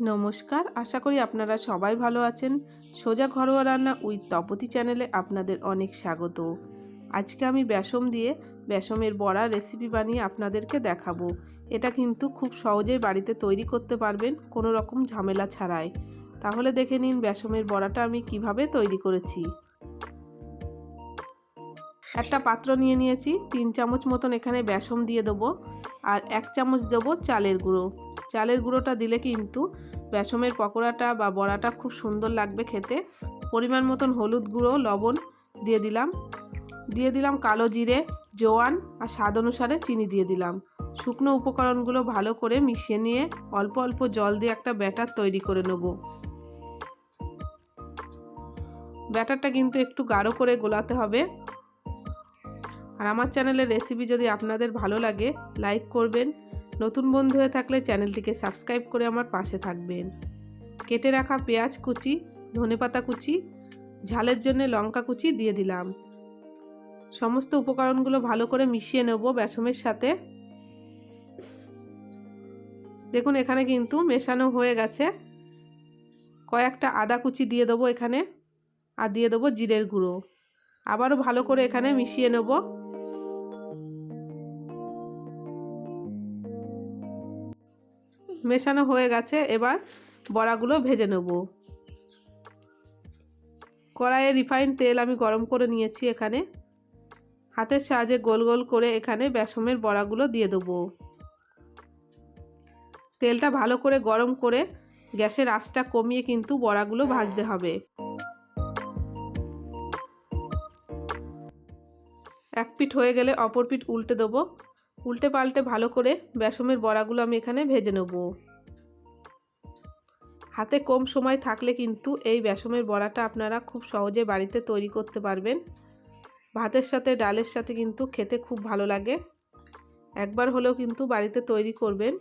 নমস্কার, আশা করি আপনারা সবাই ভালো আছেন। সোজা ঘরোয়া রান্না উইথ তপতি চ্যানেলে আপনাদের অনেক স্বাগত। আজকে আমি বেসম দিয়ে বেসমের বড়া রেসিপি বানিয়ে আপনাদেরকে দেখাবো। এটা কিন্তু খুব সহজেই বাড়িতে তৈরি করতে পারবেন, কোনো রকম ঝামেলা ছাড়াই। তাহলে দেখে নিন বেসমের বড়াটা আমি কীভাবে তৈরি করেছি। একটা পাত্র নিয়ে নিয়েছি, তিন চামচ মতন এখানে বেসম দিয়ে দেবো, আর এক চামচ দেবো চালের গুঁড়ো। চালের গুঁড়োটা দিলে কিন্তু বেসমের পকোড়াটা বা বড়াটা খুব সুন্দর লাগবে খেতে। পরিমাণ মতন হলুদ গুঁড়ো, লবণ দিয়ে দিলাম। দিয়ে দিলাম কালো জিরে, জোয়ান আর স্বাদ অনুসারে চিনি দিয়ে দিলাম। শুকনো উপকরণগুলো ভালো করে মিশিয়ে নিয়ে অল্প অল্প জল দিয়ে একটা ব্যাটার তৈরি করে নেব। ব্যাটারটা কিন্তু একটু গাঢ় করে গোলাতে হবে। আর আমার চ্যানেলের রেসিপি যদি আপনাদের ভালো লাগে, লাইক করবেন নতুন বন্ধু হয়ে থাকলে চ্যানেলটিকে সাবস্ক্রাইব করে আমার পাশে থাকবেন। কেটে রাখা পেঁয়াজ কুচি ধনেপাতা কুচি, ঝালের জন্য লঙ্কা কুচি দিয়ে দিলাম। সমস্ত উপকরণগুলো ভালো করে মিশিয়ে নেব বেসমের সাথে। দেখুন, এখানে কিন্তু মেশানো হয়ে গেছে। কয়েকটা আদা কুচি দিয়ে দেবো এখানে, আর দিয়ে দেবো জিরের গুঁড়ো। আবারও ভালো করে এখানে মিশিয়ে নেব। মেশানো হয়ে গেছে, এবার বড়াগুলো ভেজে নেব। কড়াইয়ে রিফাইন তেল আমি গরম করে নিয়েছি এখানে। হাতের সাহায্যে গোল গোল করে এখানে বেসমের বড়াগুলো দিয়ে দেবো। তেলটা ভালো করে গরম করে গ্যাসের আঁচটা কমিয়ে কিন্তু বড়াগুলো ভাজতে হবে। এক পিঠ হয়ে গেলে অপর পিঠ উল্টে দেবো। উল্টে পাল্টে ভালো করে বেসমের বড়াগুলো আমি এখানে ভেজে নেব। হাতে কম সময় থাকলে কিন্তু এই বেসমের বড়াটা আপনারা খুব সহজে বাড়িতে তৈরি করতে পারবেন। ভাতের সাথে, ডালের সাথে কিন্তু খেতে খুব ভালো লাগে। একবার হলেও কিন্তু বাড়িতে তৈরি করবেন।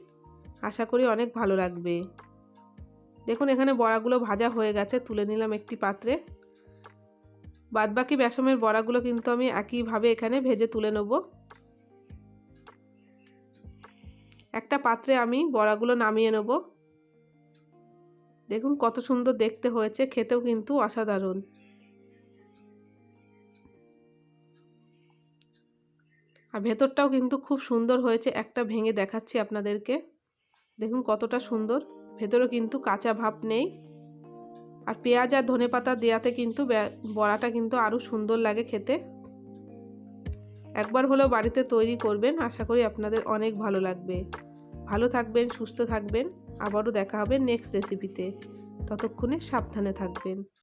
আশা করি অনেক ভালো লাগবে। দেখুন, এখানে বড়াগুলো ভাজা হয়ে গেছে, তুলে নিলাম একটি পাত্রে। বাদবাকি বেসমের বড়াগুলো কিন্তু আমি একইভাবে এখানে ভেজে তুলে নেব। একটা পাত্রে আমি বড়াগুলো নামিয়ে নেব। দেখুন কত সুন্দর দেখতে হয়েছে, খেতেও কিন্তু অসাধারণ। আর ভেতরটাও কিন্তু খুব সুন্দর হয়েছে, একটা ভেঙে দেখাচ্ছি আপনাদেরকে। দেখুন কতটা সুন্দর, ভেতরে কিন্তু কাঁচা ভাব নেই। আর পেঁয়াজ আর ধনে পাতা দেওয়াতে কিন্তু বড়াটা কিন্তু আরও সুন্দর লাগে খেতে। একবার হলেও বাড়িতে তৈরি করবেন, আশা করি আপনাদের অনেক ভালো লাগবে। ভালো থাকবেন, সুস্থ থাকবেন। আবারও দেখা হবে নেক্সট রেসিপিতে ততক্ষণে সাবধানে থাকবেন।